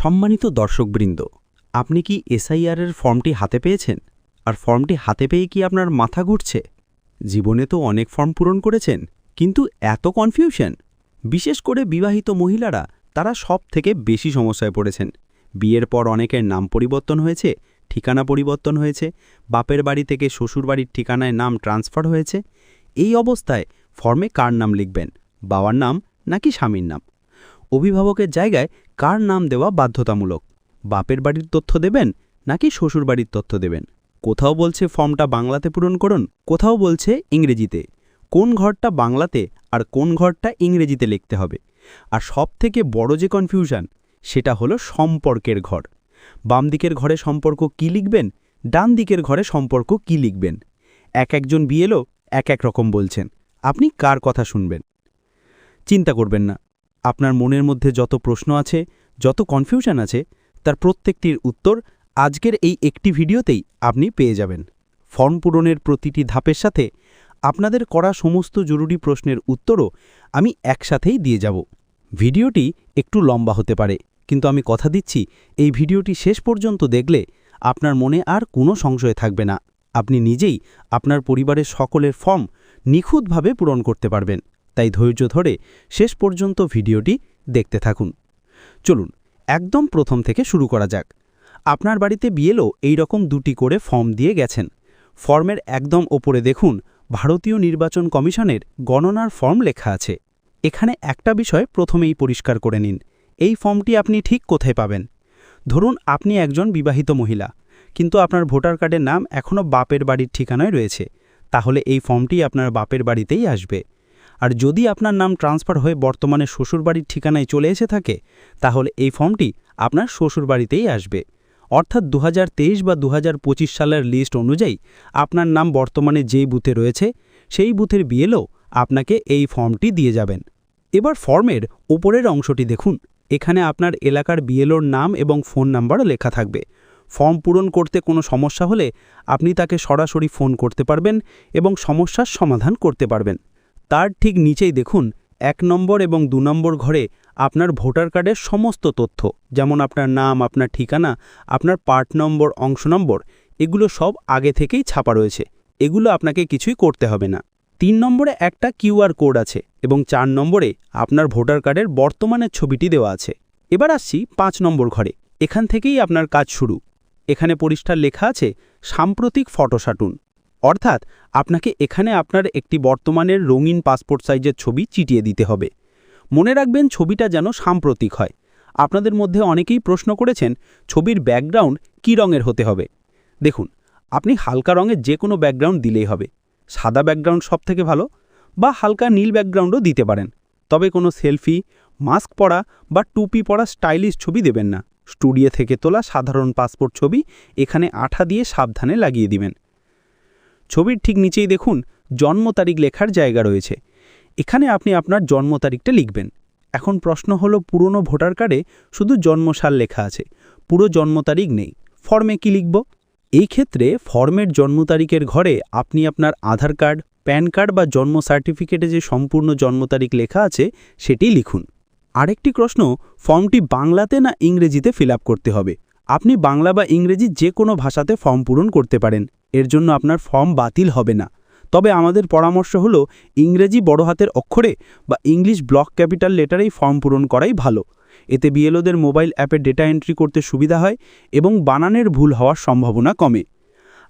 সম্মানিত দর্শকবৃন্দ, আপনি কি এসআইআরের ফর্মটি হাতে পেয়েছেন? আর ফর্মটি হাতে পেয়ে কি আপনার মাথা ঘুরছে? জীবনে তো অনেক ফর্ম পূরণ করেছেন, কিন্তু এত কনফিউশন বিশেষ করে বিবাহিত মহিলারা, তারা সব থেকে বেশি সমস্যায় পড়েছেন। বিয়ের পর অনেকের নাম পরিবর্তন হয়েছে, ঠিকানা পরিবর্তন হয়েছে, বাপের বাড়ি থেকে শ্বশুর বাড়ির ঠিকানায় নাম ট্রান্সফার হয়েছে। এই অবস্থায় ফর্মে কার নাম লিখবেন? বাবার নাম নাকি স্বামীর নাম? অভিভাবকের জায়গায় কার নাম দেওয়া বাধ্যতামূলক? বাপের বাড়ির তথ্য দেবেন নাকি শ্বশুর বাড়ির তথ্য দেবেন? কোথাও বলছে ফর্মটা বাংলাতে পূরণ করুন, কোথাও বলছে ইংরেজিতে। কোন ঘরটা বাংলাতে আর কোন ঘরটা ইংরেজিতে লিখতে হবে? আর সবথেকে বড় যে কনফিউশন সেটা হলো সম্পর্কের ঘর। বাম দিকের ঘরে সম্পর্ক কি লিখবেন? ডান দিকের ঘরে সম্পর্ক কি লিখবেন? এক একজন বিয়েলো এক এক রকম বলছেন। আপনি কার কথা শুনবেন? চিন্তা করবেন না। আপনার মনের মধ্যে যত প্রশ্ন আছে, যত কনফিউশন আছে, তার প্রত্যেকটির উত্তর আজকের এই একটি ভিডিওতেই আপনি পেয়ে যাবেন। ফর্ম পূরণের প্রতিটি ধাপের সাথে আপনাদের করা সমস্ত জরুরি প্রশ্নের উত্তরও আমি একসাথেই দিয়ে যাব। ভিডিওটি একটু লম্বা হতে পারে, কিন্তু আমি কথা দিচ্ছি, এই ভিডিওটি শেষ পর্যন্ত দেখলে আপনার মনে আর কোনো সংশয় থাকবে না। আপনি নিজেই আপনার পরিবারের সকলের ফর্ম নিখুঁতভাবে পূরণ করতে পারবেন। তাই ধৈর্য ধরে শেষ পর্যন্ত ভিডিওটি দেখতে থাকুন। চলুন, একদম প্রথম থেকে শুরু করা যাক। আপনার বাড়িতে বিয়েলেও এই রকম দুটি করে ফর্ম দিয়ে গেছেন। ফর্মের একদম ওপরে দেখুন, ভারতীয় নির্বাচন কমিশনের গণনার ফর্ম লেখা আছে। এখানে একটা বিষয় প্রথমেই পরিষ্কার করে নিন। এই ফর্মটি আপনি ঠিক কোথায় পাবেন? ধরুন, আপনি একজন বিবাহিত মহিলা, কিন্তু আপনার ভোটার কার্ডের নাম এখনও বাপের বাড়ির ঠিকানায় রয়েছে। তাহলে এই ফর্মটি আপনার বাপের বাড়িতেই আসবে। আর যদি আপনার নাম ট্রান্সফার হয়ে বর্তমানে শ্বশুরবাড়ির ঠিকানায় চলে এসে থাকে, তাহলে এই ফর্মটি আপনার শ্বশুরবাড়িতেই আসবে। অর্থাৎ দু হাজার তেইশ বা দু হাজার পঁচিশ সালের লিস্ট অনুযায়ী আপনার নাম বর্তমানে যেই বুথে রয়েছে, সেই বুথের বিয়েলেও আপনাকে এই ফর্মটি দিয়ে যাবেন। এবার ফর্মের ওপরের অংশটি দেখুন। এখানে আপনার এলাকার বিএলওর নাম এবং ফোন নাম্বারও লেখা থাকবে। ফর্ম পূরণ করতে কোনো সমস্যা হলে আপনি তাকে সরাসরি ফোন করতে পারবেন এবং সমস্যার সমাধান করতে পারবেন। তার ঠিক নিচেই দেখুন এক নম্বর এবং দু নম্বর ঘরে আপনার ভোটার কার্ডের সমস্ত তথ্য, যেমন আপনার নাম, আপনার ঠিকানা, আপনার পার্ট নম্বর, অংশ নম্বর, এগুলো সব আগে থেকেই ছাপা রয়েছে। এগুলো আপনাকে কিছুই করতে হবে না। তিন নম্বরে একটা কিউআর কোড আছে এবং চার নম্বরে আপনার ভোটার কার্ডের বর্তমানের ছবিটি দেওয়া আছে। এবার আসছি পাঁচ নম্বর ঘরে। এখান থেকেই আপনার কাজ শুরু। এখানে পরিষ্কার লেখা আছে, সাম্প্রতিক ফটো সাটুন। অর্থাৎ আপনাকে এখানে আপনার একটি বর্তমানের রঙিন পাসপোর্ট সাইজের ছবি চিটিয়ে দিতে হবে। মনে রাখবেন ছবিটা যেন সাম্প্রতিক হয়। আপনাদের মধ্যে অনেকেই প্রশ্ন করেছেন, ছবির ব্যাকগ্রাউন্ড কী রঙের হতে হবে? দেখুন, আপনি হালকা রঙের যে কোনো ব্যাকগ্রাউন্ড দিলেই হবে। সাদা ব্যাকগ্রাউন্ড সব থেকে ভালো বা হালকা নীল ব্যাকগ্রাউন্ডও দিতে পারেন। তবে কোনো সেলফি, মাস্ক পরা বা টুপি পরা স্টাইলিশ ছবি দেবেন না। স্টুডিও থেকে তোলা সাধারণ পাসপোর্ট ছবি এখানে আঠা দিয়ে সাবধানে লাগিয়ে দিবেন। ছবির ঠিক নিচেই দেখুন জন্ম তারিখ লেখার জায়গা রয়েছে। এখানে আপনি আপনার জন্ম তারিখটা লিখবেন। এখন প্রশ্ন হলো, পুরনো ভোটার কার্ডে শুধু জন্মসাল লেখা আছে, পুরো জন্ম তারিখ নেই, ফর্মে কি লিখব? এই ক্ষেত্রে ফর্মের জন্ম তারিখের ঘরে আপনি আপনার আধার কার্ড, প্যান কার্ড বা জন্ম সার্টিফিকেটে যে সম্পূর্ণ জন্ম তারিখ লেখা আছে, সেটি লিখুন। আরেকটি প্রশ্ন, ফর্মটি বাংলাতে না ইংরেজিতে ফিল করতে হবে? আপনি বাংলা বা ইংরেজি যে কোনো ভাষাতে ফর্ম পূরণ করতে পারেন। এর জন্য আপনার ফর্ম বাতিল হবে না। তবে আমাদের পরামর্শ হল, ইংরেজি বড় হাতের অক্ষরে বা ইংলিশ ব্লক ক্যাপিটাল লেটারেই ফর্ম পূরণ করাই ভালো। এতে বিএলওদের মোবাইল অ্যাপে ডেটা এন্ট্রি করতে সুবিধা হয় এবং বানানের ভুল হওয়ার সম্ভাবনা কমে।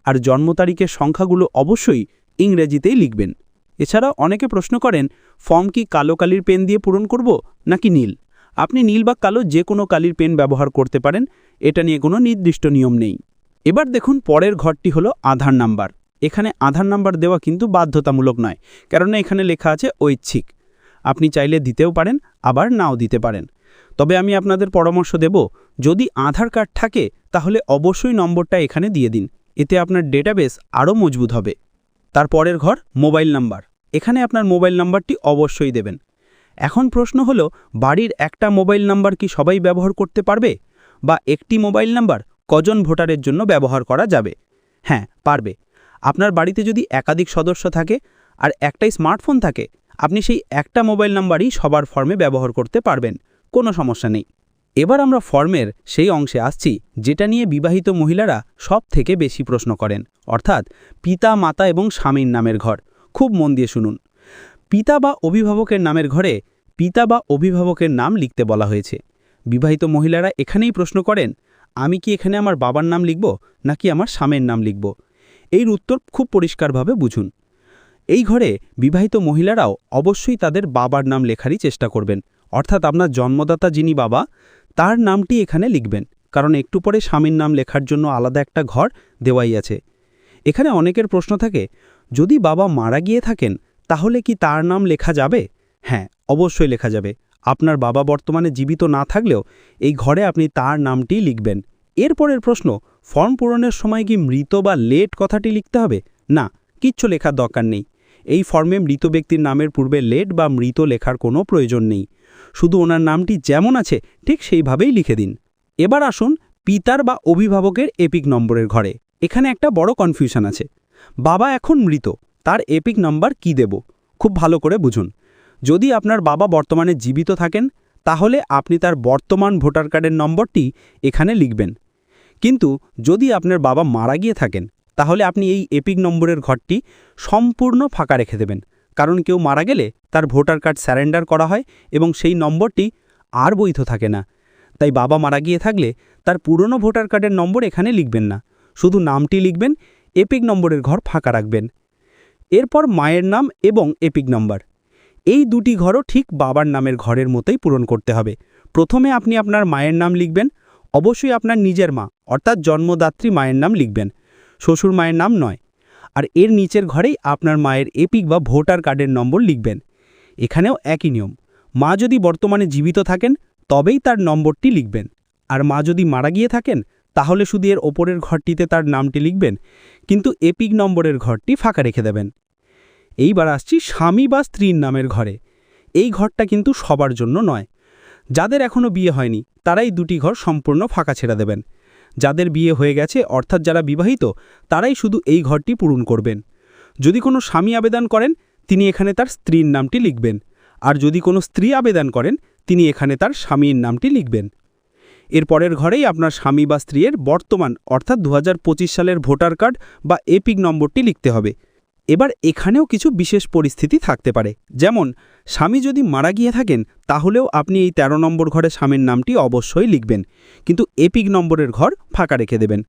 আর জন্ম তারিখের সংখ্যাগুলো অবশ্যই ইংরেজিতেই লিখবেন। এছাড়া অনেকে প্রশ্ন করেন, ফর্ম কি কালো কালির পেন দিয়ে পূরণ করব নাকি নীল? আপনি নীল বা কালো যে কোনো কালির পেন ব্যবহার করতে পারেন, এটা নিয়ে কোনো নির্দিষ্ট নিয়ম নেই। এবার দেখুন পরের ঘরটি হলো আধার নাম্বার। এখানে আধার নাম্বার দেওয়া কিন্তু বাধ্যতামূলক নয়, কেননা এখানে লেখা আছে ঐচ্ছিক। আপনি চাইলে দিতেও পারেন, আবার নাও দিতে পারেন। তবে আমি আপনাদের পরামর্শ দেব, যদি আধার কার্ড থাকে, তাহলে অবশ্যই নম্বরটা এখানে দিয়ে দিন। এতে আপনার ডেটাবেস আরও মজবুত হবে। তার পরের ঘর, মোবাইল নাম্বার। এখানে আপনার মোবাইল নাম্বারটি অবশ্যই দেবেন। এখন প্রশ্ন হলো, বাড়ির একটা মোবাইল নাম্বার কি সবাই ব্যবহার করতে পারবে? বা একটি মোবাইল নাম্বার কজন ভোটারের জন্য ব্যবহার করা যাবে? হ্যাঁ পারবে। আপনার বাড়িতে যদি একাধিক সদস্য থাকে আর একটাই স্মার্টফোন থাকে, আপনি সেই একটা মোবাইল নাম্বারই সবার ফর্মে ব্যবহার করতে পারবেন। কোনো সমস্যা নেই। এবার আমরা ফর্মের সেই অংশে আসছি, যেটা নিয়ে বিবাহিত মহিলারা সব থেকে বেশি প্রশ্ন করেন। অর্থাৎ পিতা, মাতা এবং স্বামীর নামের ঘর। খুব মন দিয়ে শুনুন। পিতা বা অভিভাবকের নামের ঘরে পিতা বা অভিভাবকের নাম লিখতে বলা হয়েছে। বিবাহিত মহিলারা এখানেই প্রশ্ন করেন আমি কি এখানে আমার বাবার নাম লিখব, নাকি আমার স্বামীর নাম লিখব? এর উত্তর খুব পরিষ্কারভাবে বুঝুন। এই ঘরে বিবাহিত মহিলারাও অবশ্যই তাদের বাবার নাম লেখারই চেষ্টা করবেন। অর্থাৎ আপনার জন্মদাতা যিনি বাবা, তার নামটি এখানে লিখবেন। কারণ একটু পরে স্বামীর নাম লেখার জন্য আলাদা একটা ঘর দেওয়াই আছে। এখানে অনেকের প্রশ্ন থাকে, যদি বাবা মারা গিয়ে থাকেন, তাহলে কি তার নাম লেখা যাবে? হ্যাঁ অবশ্যই লেখা যাবে। আপনার বাবা বর্তমানে জীবিত না থাকলেও এই ঘরে আপনি তার নামটি লিখবেন। এরপরের প্রশ্ন, ফর্ম পূরণের সময় কি মৃত বা লেট কথাটি লিখতে হবে? না, কিচ্ছু লেখার দরকার নেই। এই ফর্মে মৃত ব্যক্তির নামের পূর্বে লেট বা মৃত লেখার কোনো প্রয়োজন নেই। শুধু ওনার নামটি যেমন আছে, ঠিক সেইভাবেই লিখে দিন। এবার আসুন পিতার বা অভিভাবকের এপিক নম্বরের ঘরে। এখানে একটা বড় কনফিউশন আছে। বাবা এখন মৃত, তার এপিক নাম্বার কি দেব? খুব ভালো করে বুঝুন। যদি আপনার বাবা বর্তমানে জীবিত থাকেন, তাহলে আপনি তার বর্তমান ভোটার কার্ডের নম্বরটি এখানে লিখবেন। কিন্তু যদি আপনার বাবা মারা গিয়ে থাকেন, তাহলে আপনি এই এপিক নম্বরের ঘরটি সম্পূর্ণ ফাঁকা রেখে দেবেন, কারণ কেউ মারা গেলে তার ভোটার কার্ড স্যারেন্ডার করা হয় এবং সেই নম্বরটি আর বৈধ থাকে না। তাই বাবা মারা গিয়ে থাকলে তার পুরনো ভোটার কার্ডের নম্বর এখানে লিখবেন না, শুধু নামটি লিখবেন, এপিক নম্বরের ঘর ফাঁকা রাখবেন। এরপর মায়ের নাম এবং এপিক নম্বর। এই দুটি ঘরও ঠিক বাবার নামের ঘরের মতোই পূরণ করতে হবে। প্রথমে আপনি আপনার মায়ের নাম লিখবেন, অবশ্যই আপনার নিজের মা, অর্থাৎ জন্মদাত্রী মায়ের নাম লিখবেন। শ্বশুর মায়ের নাম নয়। আর এর নিচের ঘরেই আপনার মায়ের এপিক বা ভোটার কার্ডের নম্বর লিখবেন। এখানেও একই নিয়ম। মা যদি বর্তমানে জীবিত থাকেন, তবেই তার নম্বরটি লিখবেন। আর মা যদি মারা গিয়ে থাকেন, তাহলে শুধু এর ওপরের ঘরটিতে তার নামটি লিখবেন, কিন্তু এপিক নম্বরের ঘরটি ফাঁকা রেখে দেবেন। এইবার আসছি স্বামী বা স্ত্রীর নামের ঘরে। এই ঘরটা কিন্তু সবার জন্য নয়। যাদের এখনও বিয়ে হয়নি, তারাই দুটি ঘর সম্পূর্ণ ফাঁকা ছেড়ে দেবেন। যাদের বিয়ে হয়ে গেছে, অর্থাৎ যারা বিবাহিত, তারাই শুধু এই ঘরটি পূরণ করবেন। যদি কোনো স্বামী আবেদন করেন, তিনি এখানে তার স্ত্রীর নামটি লিখবেন। আর যদি কোনো স্ত্রী আবেদন করেন, তিনি এখানে তার স্বামীর নামটি লিখবেন। এর পরের ঘরেই আপনার স্বামী বা স্ত্রীর বর্তমান, অর্থাৎ দু হাজার পঁচিশ সালের ভোটার কার্ড বা এপিক নম্বরটি লিখতে হবে। এবার এখানেও কিছু বিশেষ পরিস্থিতি থাকতে পারে। যেমন, স্বামী যদি মারা গিয়ে থাকেন, তাহলেও আপনি এই ১৩ নম্বর ঘরে স্বামীর নামটি অবশ্যই লিখবেন, কিন্তু এপিক নম্বরের ঘর ফাঁকা রেখে দেবেন।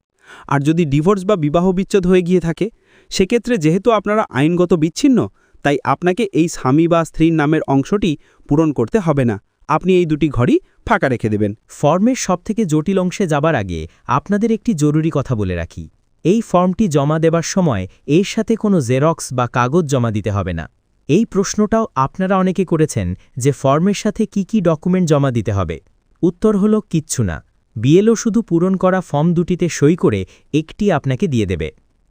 আর যদি ডিভোর্স বা বিবাহ বিচ্ছেদ হয়ে গিয়ে থাকে, সেক্ষেত্রে যেহেতু আপনারা আইনগত বিচ্ছিন্ন, তাই আপনাকে এই স্বামী বা স্ত্রীর নামের অংশটি পূরণ করতে হবে না। আপনি এই দুটি ঘরই ফাঁকা রেখে দেবেন। ফর্মের সবথেকে জটিল অংশে যাবার আগে আপনাদের একটি জরুরি কথা বলে রাখি। এই ফর্মটি জমা দেবার সময় এর সাথে কোনো জেরক্স বা কাগজ জমা দিতে হবে না। এই প্রশ্নটাও আপনারা অনেকে করেছেন যে ফর্মের সাথে কি কি ডকুমেন্ট জমা দিতে হবে। উত্তর হলো, কিচ্ছু না। বিএলও শুধু পূরণ করা ফর্ম দুটিতে সই করে একটি আপনাকে দিয়ে দেবে।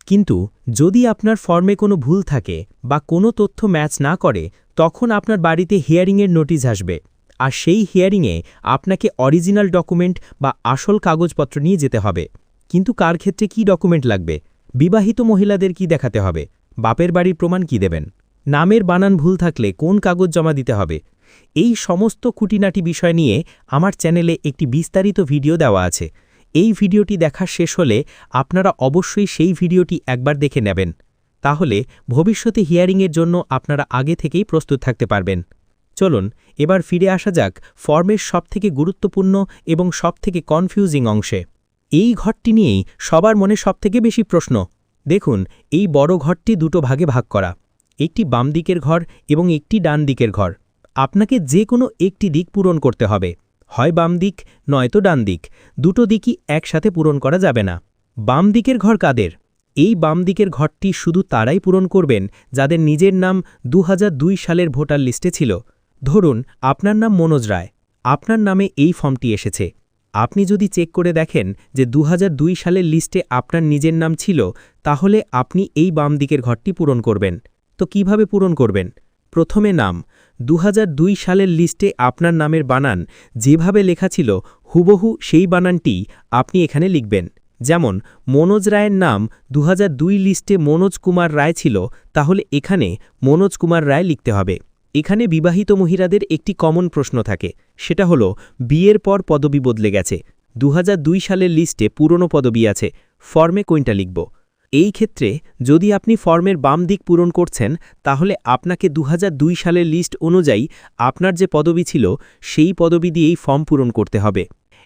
কিন্তু যদি আপনার ফর্মে কোনো ভুল থাকে বা কোনো তথ্য ম্যাচ না করে, তখন আপনার বাড়িতে হিয়ারিংয়ের নোটিশ আসবে। আর সেই হিয়ারিংয়ে আপনাকে অরিজিনাল ডকুমেন্ট বা আসল কাগজপত্র নিয়ে যেতে হবে। কিন্তু কার ক্ষেত্রে কি ডকুমেন্ট লাগবে? বিবাহিত মহিলাদের কি দেখাতে হবে? বাপের বাড়ির প্রমাণ কি দেবেন? নামের বানান ভুল থাকলে কোন কাগজ জমা দিতে হবে? এই সমস্ত খুঁটিনাটি বিষয় নিয়ে আমার চ্যানেলে একটি বিস্তারিত ভিডিও দেওয়া আছে। এই ভিডিওটি দেখা শেষ হলে আপনারা অবশ্যই সেই ভিডিওটি একবার দেখে নেবেন। তাহলে ভবিষ্যতে হিয়ারিংয়ের জন্য আপনারা আগে থেকেই প্রস্তুত থাকতে পারবেন। চলুন, এবার ফিরে আসা যাক ফর্মের সবথেকে গুরুত্বপূর্ণ এবং সবথেকে কনফিউজিং অংশে। এই ঘরটি নিয়েই সবার মনে সবথেকে বেশি প্রশ্ন। দেখুন, এই বড় ঘরটি দুটো ভাগে ভাগ করা। একটি বাম দিকের ঘর এবং একটি ডান দিকের ঘর। আপনাকে যে কোনো একটি দিক পূরণ করতে হবে। হয় বাম দিক, নয়তো ডান দিক। দুটো দিকই একসাথে পূরণ করা যাবে না। বাম দিকের ঘর কাদের? এই বাম দিকের ঘরটি শুধু তারাই পূরণ করবেন যাদের নিজের নাম দু হাজার দুই সালের ভোটার লিস্টে ছিল। ধরুন, আপনার নাম মনোজ রায়। আপনার নামে এই ফর্মটি এসেছে। আপনি যদি চেক করে দেখেন যে দু হাজার দুই সালের লিস্টে আপনার নিজের নাম ছিল, তাহলে আপনি এই বাম দিকের ঘরটি পূরণ করবেন। তো কীভাবে পূরণ করবেন? প্রথমে নাম। দু হাজার দুই সালের লিস্টে আপনার নামের বানান যেভাবে লেখা ছিল, হুবহু সেই বানানটি আপনি এখানে লিখবেন। যেমন, মনোজ রায়ের নাম দু হাজার দুই লিস্টে মনোজ কুমার রায় ছিল, তাহলে এখানে মনোজ কুমার রায় লিখতে হবে। এখানে বিবাহিত মহিলাদের একটি কমন প্রশ্ন থাকে, সেটা হলো, বিয়ের পর পদবি বদলে গেছে দু হাজার দুই সালের লিস্টে পুরনো পদবি আছে, ফর্মে কোনটা লিখব? এই ক্ষেত্রে যদি আপনি ফর্মের বাম দিক পূরণ করছেন, তাহলে আপনাকে দুহাজার দুই সালের লিস্ট অনুযায়ী আপনার যে পদবি ছিল, সেই পদবি দিয়েই ফর্ম পূরণ করতে হবে।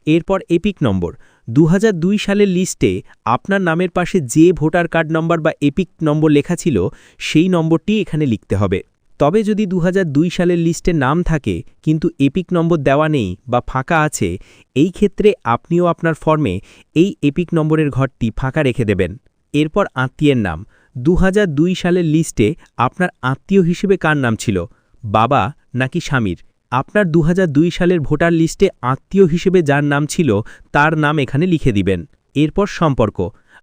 এরপর এপিক নম্বর দু হাজার দুই সালের লিস্টে আপনার নামের পাশে যে ভোটার কার্ড নম্বর বা এপিক নম্বর লেখা ছিল, সেই নম্বরটি এখানে লিখতে হবে। তবে যদি দু হাজার দুই সালের লিস্টে নাম থাকে, কিন্তু এপিক নম্বর দেওয়া নেই বা ফাঁকা আছে, এই ক্ষেত্রে আপনিও আপনার ফর্মে এই এপিক নম্বরের ঘরটি ফাঁকা রেখে দেবেন। এরপর আত্মীয়ের নাম। দু হাজার দুই সালের লিস্টে আপনার আত্মীয় হিসেবে কার নাম ছিল? বাবা নাকি স্বামীর? আপনার দু হাজার দুই সালের ভোটার লিস্টে আত্মীয় হিসেবে যার নাম ছিল, তার নাম এখানে লিখে দিবেন। এরপর সম্পর্ক।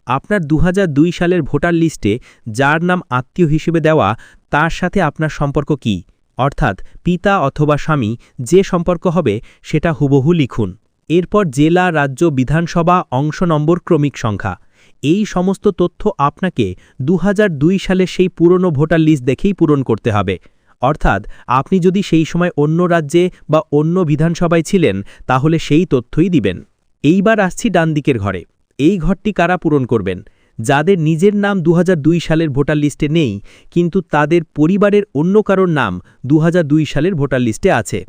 আপনার দু হাজার দুই সালের ভোটার লিস্টে যার নাম আত্মীয় হিসেবে দেওয়া, তার সাথে আপনার সম্পর্ক কি? অর্থাৎ পিতা অথবা স্বামী যে সম্পর্ক হবে, সেটা হুবহু লিখুন। এরপর জেলা, রাজ্য, বিধানসভা, অংশ নম্বর, ক্রমিক সংখ্যা। এই সমস্ত তথ্য আপনাকে দুই সালের সেই পুরনো ভোটার লিস্ট দেখেই পূরণ করতে হবে। অর্থাৎ আপনি যদি সেই সময় অন্য রাজ্যে বা অন্য বিধানসভায় ছিলেন, তাহলে সেই তথ্যই দিবেন। এইবার আসছি ডান দিকের ঘরে। এই ঘরটি কারা পূরণ করবেন? যাদের নিজের নাম দু হাজার দুই সালের ভোটার লিস্টে নেই, কিন্তু তাদের পরিবারের অন্য কারোর নাম দু হাজার দুই সালের ভোটার লিস্টে আছে।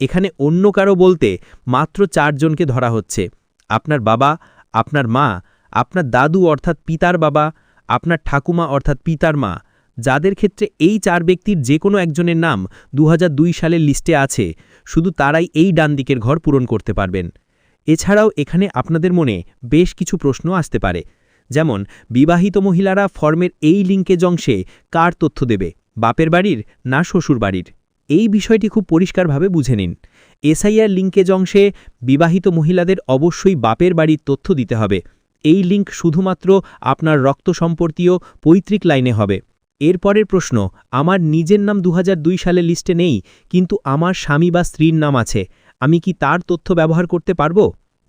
এখানে অন্য কারও বলতে মাত্র চারজনকে ধরা হচ্ছে। আপনার বাবা, আপনার মা, আপনার দাদু অর্থাৎ পিতার বাবা, আপনার ঠাকুমা অর্থাৎ পিতার মা, যাদের ক্ষেত্রে এই চার ব্যক্তির যে কোনো একজনের নাম দু হাজার দুই সালের লিস্টে আছে, শুধু তারাই এই ডান দিকের ঘর পূরণ করতে পারবেন। এছাড়াও এখানে আপনাদের মনে বেশ কিছু প্রশ্ন আসতে পারে। যেমন, বিবাহিত মহিলারা ফর্মের এই লিঙ্কেজ অংশে কার তথ্য দেবে? বাপের বাড়ির না শ্বশুর বাড়ির? এই বিষয়টি খুব পরিষ্কারভাবে বুঝে নিন। এসআইআর লিঙ্কেজ অংশে বিবাহিত মহিলাদের অবশ্যই বাপের বাড়ির তথ্য দিতে হবে। এই লিঙ্ক শুধুমাত্র আপনার রক্ত সম্পর্কীয় পৈতৃক লাইনে হবে। এরপরের প্রশ্ন, আমার নিজের নাম দু হাজার দুই সালে লিস্টে নেই, কিন্তু আমার স্বামী বা স্ত্রীর নাম আছে। আমি কি তার তথ্য ব্যবহার করতে পারব?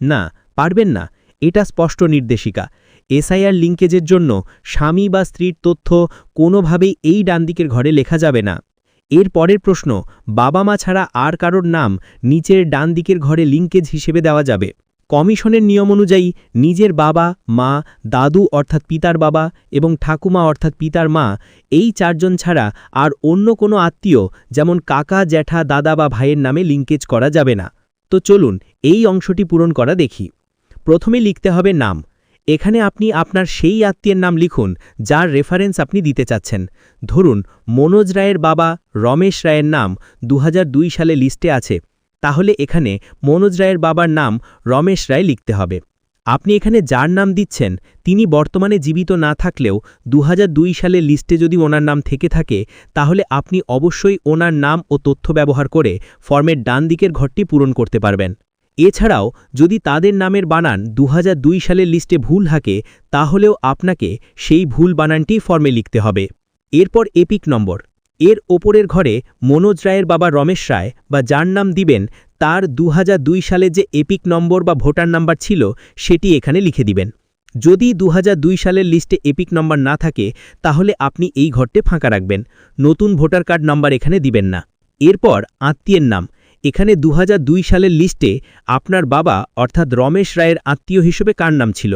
না, পারবেন না। এটা স্পষ্ট নির্দেশিকা। এসআইআর লিঙ্কেজের জন্য স্বামী বা স্ত্রীর তথ্য কোনোভাবেই এই ডানদিকের ঘরে লেখা যাবে না। এর পরের প্রশ্ন বাবা মা ছাড়া আর কারোর নাম নিচের ডান দিকের ঘরে লিঙ্কেজ হিসেবে দেওয়া যাবে? কমিশনের নিয়ম অনুযায়ী নিজের বাবা, মা, দাদু অর্থাৎ পিতার বাবা এবং ঠাকুমা অর্থাৎ পিতার মা এই চারজন ছাড়া আর অন্য কোনো আত্মীয় যেমন কাকা, জ্যাঠা, দাদা বা ভাইয়ের নামে লিঙ্কেজ করা যাবে না। তো চলুন এই অংশটি পূরণ করা দেখি। প্রথমে লিখতে হবে নাম। এখানে আপনি আপনার সেই আত্মীয়ের নাম লিখুন যার রেফারেন্স আপনি দিতে চাচ্ছেন। ধরুন, মনোজ রায়ের বাবা রমেশ রায়ের নাম দু হাজার দুই সালে লিস্টে আছে। তাহলে এখানে মনোজ রায়ের বাবার নাম রমেশ রায় লিখতে হবে। আপনি এখানে যার নাম দিচ্ছেন, তিনি বর্তমানে জীবিত না থাকলেও দু সালে লিস্টে যদি ওনার নাম থেকে থাকে, তাহলে আপনি অবশ্যই ওনার নাম ও তথ্য ব্যবহার করে ফর্মের ডান দিকের ঘরটি পূরণ করতে পারবেন। এছাড়াও যদি তাদের নামের বানান দু হাজার দুই সালের লিস্টে ভুল থাকে, তাহলেও আপনাকে সেই ভুল বানানটি ফর্মে লিখতে হবে। এরপর এপিক নম্বর। এর ওপরের ঘরে মনোজ রায়ের বাবা রমেশ রায় বা যার নাম দিবেন তার দু হাজার দুই সালে যে এপিক নম্বর বা ভোটার নাম্বার ছিল, সেটি এখানে লিখে দিবেন। যদি দু হাজার দুই সালের লিস্টে এপিক নম্বর না থাকে, তাহলে আপনি এই ঘরটে ফাঁকা রাখবেন। নতুন ভোটার কার্ড নাম্বার এখানে দিবেন না। এরপর আত্মীয়ের নাম। এখানে দু হাজার দুই সালের লিস্টে আপনার বাবা, অর্থাৎ রমেশ রায়ের আত্মীয় হিসেবে কার নাম ছিল?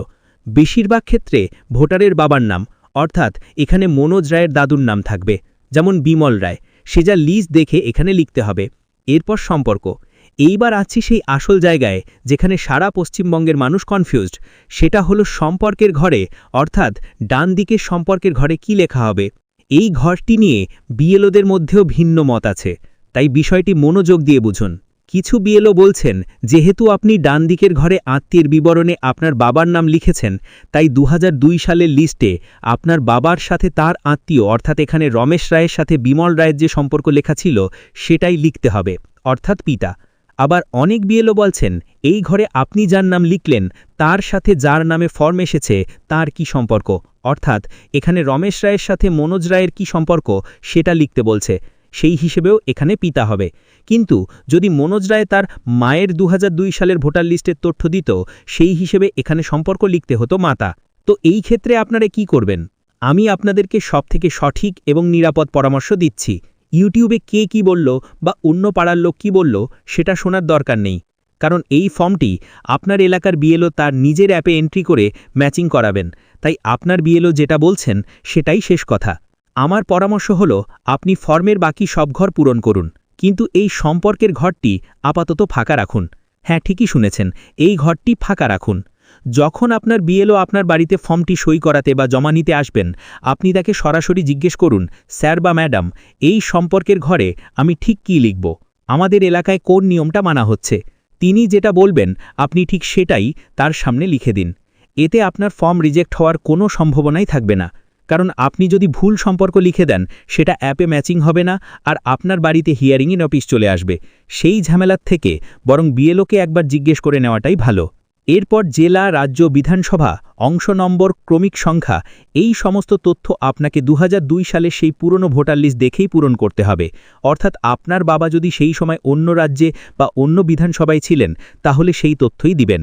বেশিরভাগ ক্ষেত্রে ভোটারের বাবার নাম, অর্থাৎ এখানে মনোজ রায়ের দাদুর নাম থাকবে। যেমন বিমল রায়, সে যা লিজ দেখে এখানে লিখতে হবে। এরপর সম্পর্ক। এইবার আছি সেই আসল জায়গায়, যেখানে সারা পশ্চিমবঙ্গের মানুষ কনফিউজড সেটা হলো সম্পর্কের ঘরে, অর্থাৎ ডান দিকে সম্পর্কের ঘরে কি লেখা হবে? এই ঘরটি নিয়ে বিএলওদের মধ্যেও ভিন্ন মত আছে। তাই বিষয়টি মনোযোগ দিয়ে বুঝুন। কিছু বিএলও বলছেন, যেহেতু আপনি ডান দিকের ঘরে আত্মীয়ের বিবরণে আপনার বাবার নাম লিখেছেন, তাই দু হাজার দুই সালের লিস্টে আপনার বাবার সাথে তার আত্মীয়, অর্থাৎ এখানে রমেশ রায়ের সাথে বিমল রায়ের যে সম্পর্ক লেখা ছিল, সেটাই লিখতে হবে। অর্থাৎ পিতা। আবার অনেক বিএলও বলছেন, এই ঘরে আপনি যার নাম লিখলেন, তার সাথে যার নামে ফর্ম এসেছে, তার কি সম্পর্ক? অর্থাৎ এখানে রমেশ রায়ের সাথে মনোজ রায়ের কি সম্পর্ক, সেটা লিখতে বলছে। সেই হিসেবেও এখানে পিতা হবে। কিন্তু যদি মনোজ রায় তার মায়ের দু হাজার দুই সালের ভোটার লিস্টের তথ্য দিত, সেই হিসেবে এখানে সম্পর্ক লিখতে হতো মাতা। তো এই ক্ষেত্রে আপনারা কি করবেন? আমি আপনাদেরকে সবথেকে সঠিক এবং নিরাপদ পরামর্শ দিচ্ছি। ইউটিউবে কে কি বলল বা অন্য পাড়ার লোক কি বলল, সেটা শোনার দরকার নেই। কারণ এই ফর্মটি আপনার এলাকার বিএলও তার নিজের অ্যাপে এন্ট্রি করে ম্যাচিং করাবেন। তাই আপনার বিএলও যেটা বলছেন, সেটাই শেষ কথা। আমার পরামর্শ হল, আপনি ফর্মের বাকি সব ঘর পূরণ করুন, কিন্তু এই সম্পর্কের ঘরটি আপাতত ফাঁকা রাখুন। হ্যাঁ ঠিকই শুনেছেন, এই ঘরটি ফাঁকা রাখুন। যখন আপনার বিএলও আপনার বাড়িতে ফর্মটি সই করাতে বা জমা নিতে আসবেন, আপনি তাকে সরাসরি জিজ্ঞেস করুন, স্যার বা ম্যাডাম, এই সম্পর্কের ঘরে আমি ঠিক কী লিখব? আমাদের এলাকায় কোন নিয়মটা মানা হচ্ছে? তিনি যেটা বলবেন, আপনি ঠিক সেটাই তার সামনে লিখে দিন। এতে আপনার ফর্ম রিজেক্ট হওয়ার কোনো সম্ভাবনাই থাকবে না। কারণ আপনি যদি ভুল সম্পর্ক লিখে দেন, সেটা অ্যাপে ম্যাচিং হবে না আর আপনার বাড়িতে হিয়ারিং ইন অফিস চলে আসবে। সেই ঝামেলার থেকে বরং বিএলওকে একবার জিজ্ঞেস করে নেওয়াটাই ভালো। এরপর জেলা, রাজ্য, বিধানসভা, অংশ নম্বর, ক্রমিক সংখ্যা, এই সমস্ত তথ্য আপনাকে দুহাজার দুই সালে সেই পুরনো ভোটার লিস্ট দেখেই পূরণ করতে হবে। অর্থাৎ আপনার বাবা যদি সেই সময় অন্য রাজ্যে বা অন্য বিধানসভায় ছিলেন, তাহলে সেই তথ্যই দিবেন।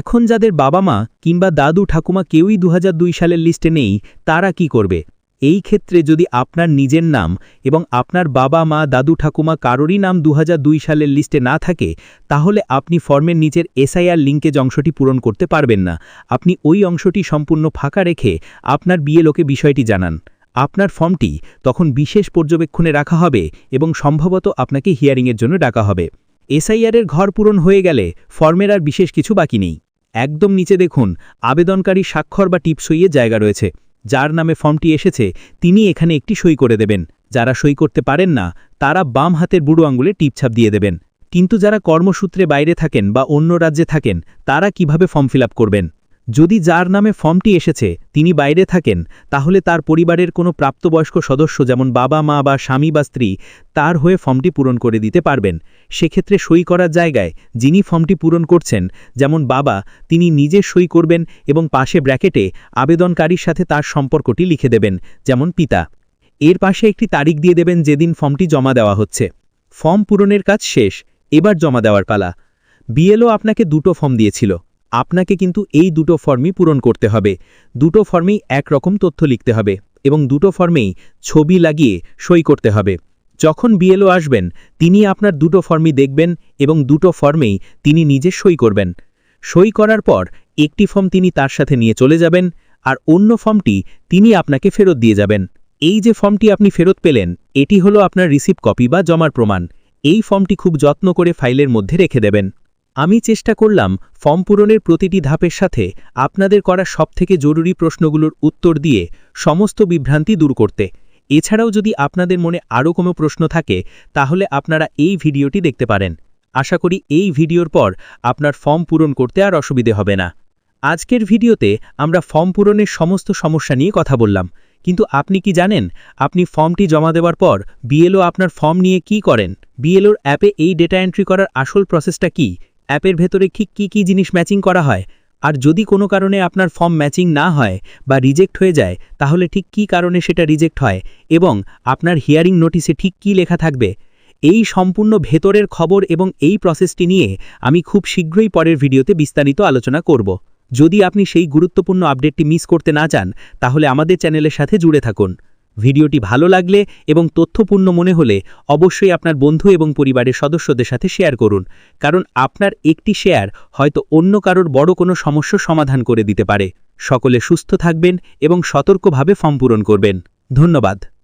এখন যাদের বাবা মা কিংবা দাদু ঠাকুমা কেউই দুহাজার দুই সালের লিস্টে নেই, তারা কি করবে? এই ক্ষেত্রে যদি আপনার নিজের নাম এবং আপনার বাবা মা, দাদু ঠাকুমা কারোরই নাম দুহাজার দুই সালের লিস্টে না থাকে, তাহলে আপনি ফর্মের নিচের এসআইআর লিঙ্কেজ অংশটি পূরণ করতে পারবেন না। আপনি ওই অংশটি সম্পূর্ণ ফাঁকা রেখে আপনার বিএলওকে বিষয়টি জানান। আপনার ফর্মটি তখন বিশেষ পর্যবেক্ষণে রাখা হবে এবং সম্ভবত আপনাকে হিয়ারিংয়ের জন্য ডাকা হবে। এসআইআরের ঘর পূরণ হয়ে গেলে ফর্মের আর বিশেষ কিছু বাকি নেই। একদম নিচে দেখুন, আবেদনকারী স্বাক্ষর বা টিপ টিপসইয়ের জায়গা রয়েছে। যার নামে ফর্মটি এসেছে, তিনি এখানে একটি সই করে দেবেন। যারা সই করতে পারেন না, তারা বাম হাতের বুড়ো আঙুলে টিপছাপ দিয়ে দেবেন। কিন্তু যারা কর্মসূত্রে বাইরে থাকেন বা অন্য রাজ্যে থাকেন, তারা কীভাবে ফর্ম ফিল করবেন? যদি যার নামে ফর্মটি এসেছে, তিনি বাইরে থাকেন, তাহলে তার পরিবারের কোনো প্রাপ্তবয়স্ক সদস্য যেমন বাবা, মা বা স্বামী বা স্ত্রী, তার হয়ে ফর্মটি পূরণ করে দিতে পারবেন। সেক্ষেত্রে সই করার জায়গায় যিনি ফর্মটি পূরণ করছেন, যেমন বাবা, তিনি নিজে সই করবেন এবং পাশে ব্র্যাকেটে আবেদনকারীর সাথে তার সম্পর্কটি লিখে দেবেন, যেমন পিতা। এর পাশে একটি তারিখ দিয়ে দেবেন যেদিন ফর্মটি জমা দেওয়া হচ্ছে। ফর্ম পূরণের কাজ শেষ, এবার জমা দেওয়ার পালা। বিএলও আপনাকে দুটো ফর্ম দিয়েছিল। আপনাকে কিন্তু এই দুটো ফর্মই পূরণ করতে হবে। দুটো ফর্মেই একরকম তথ্য লিখতে হবে এবং দুটো ফর্মেই ছবি লাগিয়ে সই করতে হবে। যখন বিএলও আসবেন, তিনি আপনার দুটো ফর্মই দেখবেন এবং দুটো ফর্মেই তিনি নিজে সই করবেন। সই করার পর একটি ফর্ম তিনি তার সাথে নিয়ে চলে যাবেন আর অন্য ফর্মটি তিনি আপনাকে ফেরত দিয়ে যাবেন। এই যে ফর্মটি আপনি ফেরত পেলেন, এটি হলো আপনার রিসিভ কপি বা জমার প্রমাণ। এই ফর্মটি খুব যত্ন করে ফাইলের মধ্যে রেখে দেবেন। আমি চেষ্টা করলাম ফর্ম পূরণের প্রতিটি ধাপের সাথে আপনাদের করা সবথেকে জরুরি প্রশ্নগুলোর উত্তর দিয়ে সমস্ত বিভ্রান্তি দূর করতে। এছাড়াও যদি আপনাদের মনে আরও কোনো প্রশ্ন থাকে, তাহলে আপনারা এই ভিডিওটি দেখতে পারেন। আশা করি এই ভিডিওর পর আপনার ফর্ম পূরণ করতে আর অসুবিধে হবে না। আজকের ভিডিওতে আমরা ফর্ম পূরণের সমস্ত সমস্যা নিয়ে কথা বললাম। কিন্তু আপনি কি জানেন, আপনি ফর্মটি জমা দেওয়ার পর বিএলও আপনার ফর্ম নিয়ে কি করেন? বিএলওর অ্যাপে এই ডেটা এন্ট্রি করার আসল প্রসেসটা কি? অ্যাপের ভেতরে ঠিক কী কী জিনিস ম্যাচিং করা হয়? আর যদি কোনো কারণে আপনার ফর্ম ম্যাচিং না হয় বা রিজেক্ট হয়ে যায়, তাহলে ঠিক কী কারণে সেটা রিজেক্ট হয় এবং আপনার হিয়ারিং নোটিসে ঠিক কী লেখা থাকবে? এই সম্পূর্ণ ভেতরের খবর এবং এই প্রসেসটি নিয়ে আমি খুব শীঘ্রই পরের ভিডিওতে বিস্তারিত আলোচনা করব। যদি আপনি সেই গুরুত্বপূর্ণ আপডেটটি মিস করতে না চান, তাহলে আমাদের চ্যানেলের সাথে জুড়ে থাকুন। ভিডিওটি ভালো লাগলে এবং তথ্যপূর্ণ মনে হলে অবশ্যই আপনার বন্ধু এবং পরিবারের সদস্যদের সাথে শেয়ার করুন। কারণ আপনার একটি শেয়ার হয়তো অন্য কারোর বড় কোনো সমস্যা সমাধান করে দিতে পারে। সকলে সুস্থ থাকবেন এবং সতর্কভাবে ফর্ম পূরণ করবেন। ধন্যবাদ।